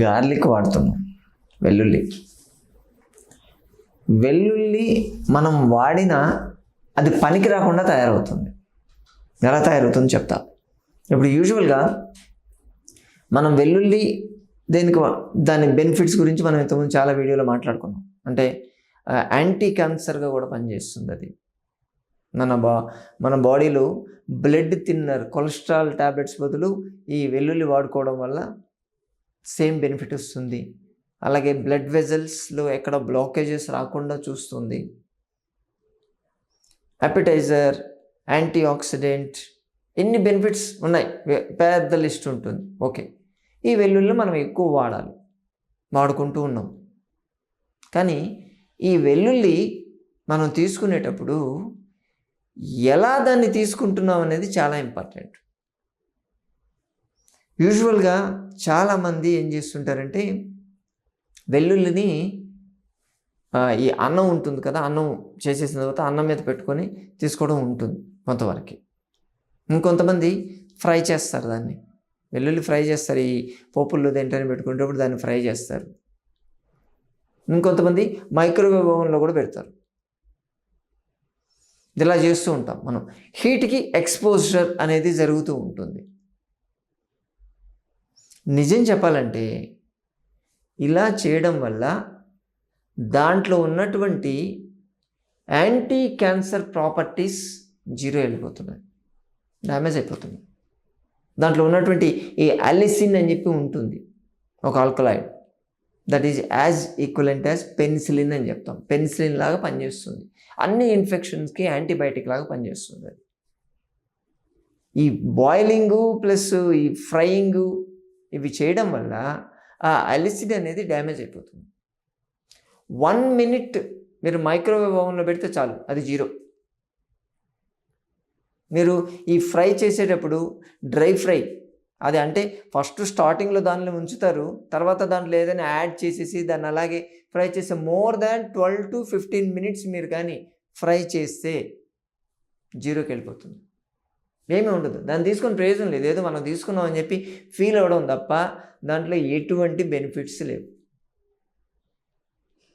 Garlic వాడుతున్నాం. వెల్లుల్లి. వెల్లుల్లి మనం వాడినా అది పనికి రాకుండా తయారవుతుంది. ఎలా తయారవుతుంది చెప్తా. ఇప్పుడు యూజువల్గా మనం వెల్లుల్లి దేనికి దాని బెనిఫిట్స్ గురించి మనం ఇంతకుముందు చాలా వీడియోలో మాట్లాడుకున్నాం. అంటే యాంటీ క్యాన్సర్గా కూడా పనిచేస్తుంది అది. మన బా మన బాడీలో బ్లడ్ తిన్నర్ కొలెస్ట్రాల్ ట్యాబ్లెట్స్ బదులు ఈ వెల్లుల్లి వాడుకోవడం వల్ల సేమ్ బెనిఫిట్ వస్తుంది అలాగే బ్లడ్ వెజల్స్లో ఎక్కడ బ్లాకేజెస్ రాకుండా చూస్తుంది. అపిటైజర్ యాంటీ ఆక్సిడెంట్ ఎన్ని బెనిఫిట్స్ ఉన్నాయి? పెద్ద లిస్ట్ ఉంటుంది. ఓకే. ఈ వెల్లుల్లి మనం ఎక్కువ వాడాలి. వాడుకుంటూ ఉన్నాం. కానీ ఈ వెల్లుల్లి మనం తీసుకునేటప్పుడు ఎలా దాన్ని తీసుకుంటున్నాం అనేది చాలా ఇంపార్టెంట్. యూజువల్గా చాలామంది ఏం చేస్తుంటారంటే వెల్లుల్లిని ఈ అన్నం ఉంటుంది కదా అన్నం చేసేసిన తర్వాత అన్నం మీద పెట్టుకొని తీసుకోవడం ఉంటుంది కొంతవరకు. ఇంకొంతమంది ఫ్రై చేస్తారు దాన్ని. వెల్లుల్లి ఫ్రై చేస్తారు ఈ పోపుల్లో దేంటని పెట్టుకునేటప్పుడు దాన్ని ఫ్రై చేస్తారు. ఇంకొంతమంది మైక్రోవేవ్ ఓవెన్లో కూడా పెడతారు. ఇలా చేస్తూ ఉంటాం మనం. హీట్కి ఎక్స్పోజర్ అనేది జరుగుతూ ఉంటుంది. నిజం చెప్పాలంటే ఇలా చేయడం వల్ల దాంట్లో ఉన్నటువంటి యాంటీ క్యాన్సర్ ప్రాపర్టీస్ జీరో వెళ్ళిపోతున్నాయి. డ్యామేజ్ అయిపోతుంది దాంట్లో ఉన్నటువంటి ఈ అలిసిన్ అని చెప్పి ఉంటుంది. ఒక alkaloid. That is as equivalent as penicillin అని చెప్తాం. పెన్సిలిన్ లాగా పనిచేస్తుంది. అన్ని ఇన్ఫెక్షన్స్కి యాంటీబయాటిక్ లాగా పనిచేస్తుంది అది. ఈ బాయిలింగు ప్లస్ ఈ ఫ్రయింగు ఇవి చేయడం వల్ల ఆ అలిసిడ్ అనేది డ్యామేజ్ అయిపోతుంది. వన్ మినిట్ మీరు మైక్రోవేవ్ ఓవెన్లో పెడితే చాలు అది జీరో. మీరు ఈ ఫ్రై చేసేటప్పుడు డ్రై ఫ్రై అది అంటే ఫస్ట్ స్టార్టింగ్లో దానిలో ఉంచుతారు తర్వాత దాంట్లో ఏదైనా యాడ్ చేసేసి దాన్ని అలాగే ఫ్రై చేస్తే more than twelve to fifteen minutes మీరు కానీ ఫ్రై చేస్తే జీరోకి వెళ్ళిపోతుంది. ఏమీ ఉండదు. దాన్ని తీసుకుని ప్రయోజనం లేదు. ఏదో మనం తీసుకున్నాం అని చెప్పి ఫీల్ అవ్వడం తప్ప దాంట్లో ఎటువంటి బెనిఫిట్స్ లేవు.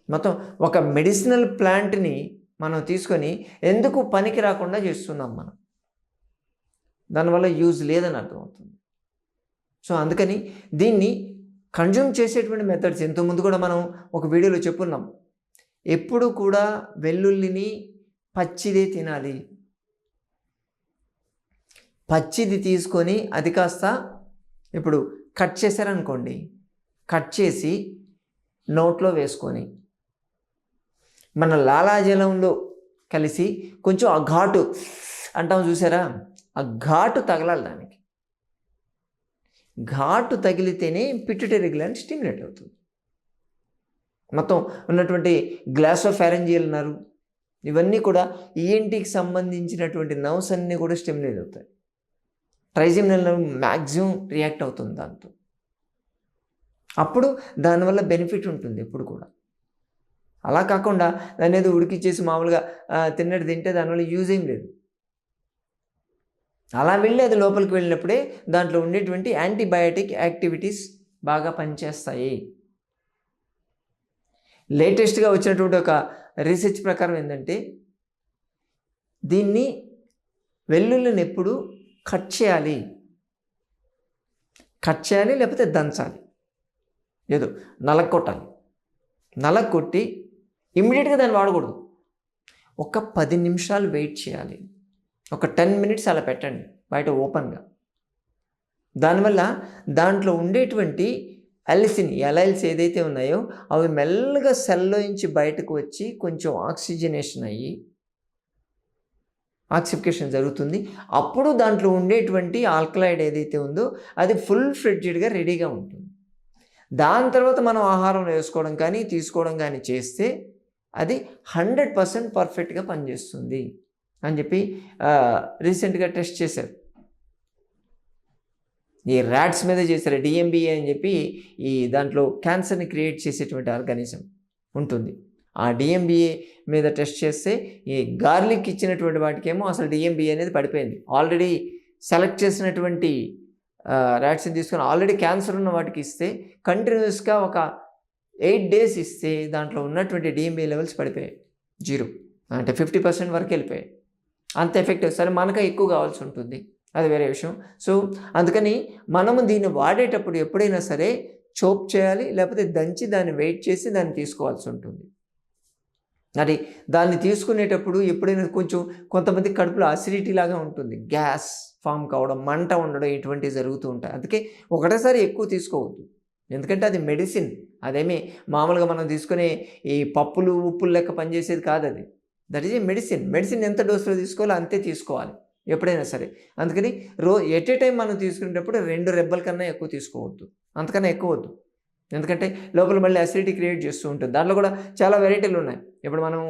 మొత్తం ఒక మెడిసినల్ ప్లాంట్ని మనం తీసుకొని ఎందుకు పనికి రాకుండా చేస్తున్నాం మనం? దానివల్ల యూజ్ లేదని అర్థమవుతుంది. సో అందుకని దీన్ని కన్జ్యూమ్ చేసేటువంటి మెథడ్స్ ఇంతకుముందు కూడా మనం ఒక వీడియోలో చెప్పున్నాం. ఎప్పుడు కూడా వెల్లుల్లిని పచ్చిదే తినాలి. పచ్చిది తీసుకొని అది కాస్త ఇప్పుడు కట్ చేశారనుకోండి కట్ చేసి నోట్లో వేసుకొని మన లాలాజలంలో కలిసి కొంచెం ఆ ఘాటు అంటాం చూసారా? ఆ ఘాటు తగలాలి దానికి. ఘాటు తగిలితేనే పిట్యుటరీ గ్లాండ్ స్టిమ్యులేట్ అవుతుంది. మొత్తం ఉన్నటువంటి గ్లాస్ ఆఫ్ ఫ్యారెంజియల్ నర్వ్ ఇవన్నీ కూడా ఈఎన్టీకి సంబంధించినటువంటి నర్వ్స్ అన్నీ కూడా స్టిమ్యులేట్ అవుతాయి. ట్రైజిమినల్ నర్వ్ మ్యాక్సిమం రియాక్ట్ అవుతుంది దాంతో. అప్పుడు దానివల్ల బెనిఫిట్ ఉంటుంది ఎప్పుడు కూడా. అలా కాకుండా దాన్ని ఏదో ఉడికిచ్చేసి మామూలుగా తిన్నట్టు తింటే దానివల్ల యూజ్ ఏం లేదు. అలా వెళ్ళి అది లోపలికి వెళ్ళినప్పుడే దాంట్లో ఉండేటువంటి యాంటీబయాటిక్ యాక్టివిటీస్ బాగా పనిచేస్తాయి. లేటెస్ట్గా వచ్చినటువంటి ఒక రీసెర్చ్ ప్రకారం ఏంటంటే దీన్ని వెల్లుల్లిని ఎప్పుడు కట్ చేయాలి. కట్ చేయాలి లేకపోతే దంచాలి. ఏదో నలగొట్టాలి నలగొట్టి ఇమ్మీడియట్గా దాన్ని వాడకూడదు. ఒక పది నిమిషాలు వెయిట్ చేయాలి. ఒక టెన్ మినిట్స్ అలా పెట్టండి బయట ఓపెన్గా. దానివల్ల దాంట్లో ఉండేటువంటి అలిసిన్ ఎలైల్స్ ఏదైతే ఉన్నాయో అవి మెల్లగా సెల్లో నుంచి బయటకు వచ్చి కొంచెం ఆక్సిజనేషన్ అయ్యి ఆక్సిఫికేషన్ జరుగుతుంది. అప్పుడు దాంట్లో ఉండేటువంటి ఆల్కలైడ్ ఏదైతే ఉందో అది ఫుల్ ఫ్రిడ్జ్డ్గా రెడీగా ఉంటుంది. దాని తర్వాత మనం ఆహారం వేసుకోవడం కానీ తీసుకోవడం కానీ చేస్తే అది హండ్రెడ్ పర్సెంట్ పర్ఫెక్ట్గా పనిచేస్తుంది అని చెప్పి రీసెంట్గా టెస్ట్ చేశారు. ఈ ర్యాట్స్ మీద చేశారు డిఎంబిఏ అని చెప్పి ఈ దాంట్లో క్యాన్సర్ని క్రియేట్ చేసేటువంటి ఆర్గానిజం ఉంటుంది. ఆ డిఎంబిఏ మీద టెస్ట్ చేస్తే ఈ గార్లిక్ ఇచ్చినటువంటి వాటికేమో అసలు డిఎంబిఏ అనేది పడిపోయింది. ఆల్రెడీ సెలెక్ట్ చేసినటువంటి ర్యాట్స్ని తీసుకొని ఆల్రెడీ క్యాన్సర్ ఉన్న వాటికి ఇస్తే కంటిన్యూస్గా ఒక ఎయిట్ డేస్ ఇస్తే దాంట్లో ఉన్నటువంటి డిఎంబీ లెవెల్స్ పడిపోయాయి. జీరో అంటే ఫిఫ్టీ పర్సెంట్ వరకు వెళ్ళిపోయాయి. అంత ఎఫెక్టివ్ సరే మనకే ఎక్కువ కావాల్సి ఉంటుంది. అది వేరే విషయం. సో అందుకని మనము దీన్ని వాడేటప్పుడు ఎప్పుడైనా సరే చోప్ చేయాలి లేకపోతే దంచి దాన్ని వెయిట్ చేసి దాన్ని తీసుకోవాల్సి ఉంటుంది. అది దాన్ని తీసుకునేటప్పుడు ఎప్పుడైనా కొంచెం కొంతమంది కడుపులో అసిడిటీ లాగా ఉంటుంది. గ్యాస్ ఫామ్ కావడం మంట ఉండడం ఇటువంటివి జరుగుతూ ఉంటాయి. అందుకే ఒకటేసారి ఎక్కువ తీసుకోవద్దు. ఎందుకంటే అది మెడిసిన్ అదేమి మామూలుగా మనం తీసుకునే ఈ పప్పులు ఉప్పులు లెక్క పనిచేసేది కాదు అది. That is a medicine medicine ఎంత డోసులో తీసుకోవాలో అంతే తీసుకోవాలి. ఎప్పుడైనా సరే. అందుకని రో ఎట్ ఏ టైం మనం తీసుకునేటప్పుడు రెండు రెబ్బల కన్నా ఎక్కువ తీసుకోవద్దు. అంతకన్నా ఎక్కువ వద్దు. ఎందుకంటే లోపల మళ్ళీ అసిడిటీ క్రియేట్ చేస్తూ ఉంటుంది. దాంట్లో కూడా చాలా వెరైటీలు ఉన్నాయి. ఇప్పుడు మనం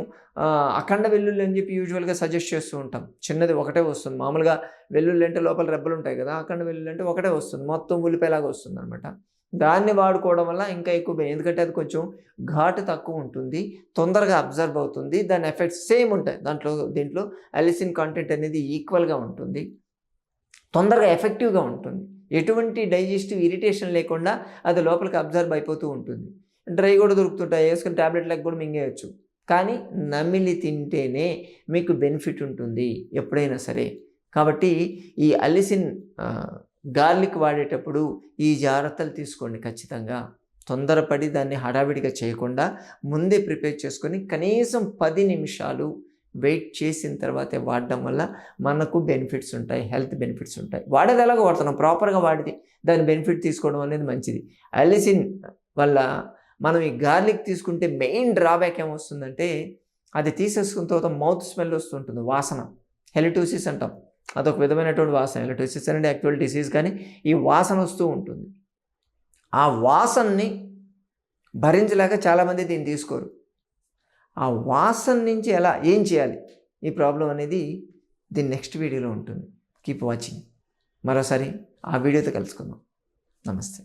అఖండ వెల్లుల్లి అని చెప్పి యూజువల్గా సజెస్ట్ చేస్తూ ఉంటాం. చిన్నది ఒకటే వస్తుంది. మామూలుగా వెల్లుల్లి అంటే లోపల రెబ్బలు ఉంటాయి కదా అఖండ వెల్లుల్లి అంటే ఒకటే వస్తుంది. మొత్తం ఉల్లిపాయలాగా వస్తుంది అనమాట దాన్ని వాడుకోవడం వల్ల ఇంకా ఎక్కువ ఎందుకంటే అది కొంచెం ఘాటు తక్కువ ఉంటుంది. తొందరగా అబ్జర్వ్ అవుతుంది. దాని ఎఫెక్ట్స్ సేమ్ ఉంటాయి. దాంట్లో దీంట్లో అలిసిన్ కాంటెంట్ అనేది ఈక్వల్గా ఉంటుంది. తొందరగా ఎఫెక్టివ్గా ఉంటుంది. ఎటువంటి డైజెస్టివ్ ఇరిటేషన్ లేకుండా అది లోపలికి అబ్జర్వ్ అయిపోతూ ఉంటుంది. డ్రై కూడా దొరుకుతుంటాయి. వేసుకుని ట్యాబ్లెట్లకు కూడా మింగేయచ్చు. కానీ నమిలి తింటేనే మీకు బెనిఫిట్ ఉంటుంది ఎప్పుడైనా సరే. కాబట్టి ఈ అలిసిన్ గార్లిక్ వాడేటప్పుడు ఈ జాగ్రత్తలు తీసుకోండి ఖచ్చితంగా. తొందరపడి దాన్ని హడావిడిగా చేయకుండా ముందే ప్రిపేర్ చేసుకొని కనీసం పది నిమిషాలు వెయిట్ చేసిన తర్వాతే వాడడం వల్ల మనకు బెనిఫిట్స్ ఉంటాయి హెల్త్ బెనిఫిట్స్ ఉంటాయి. వాడేది ఎలాగో వాడుతున్నాం ప్రాపర్గా వాడితే దాని బెనిఫిట్ తీసుకోవడం అనేది మంచిది. అలిసిన్ వల్ల మనం ఈ గార్లిక్ తీసుకుంటే మెయిన్ డ్రాబ్యాక్ ఏమొస్తుందంటే అది తీసేసుకున్న తర్వాత మౌత్ స్మెల్ వస్తుంటుంది వాసన. హెలిటోసిస్ అంటాం. అదొక విధమైనటువంటి వాసన. హెలిటోసిస్ అనేది యాక్చువల్ డిసీజ్ కానీ ఈ వాసన వస్తూ ఉంటుంది. ఆ వాసనని భరించలేక చాలామంది దీన్ని తీసుకోరు. ఆ వాసన నుంచి ఎలా ఏం చేయాలి? ఈ ప్రాబ్లం అనేది దీని నెక్స్ట్ వీడియోలో ఉంటుంది. Keep watching. మరోసారి ఆ వీడియోతో కలుసుకుందాం. నమస్తే.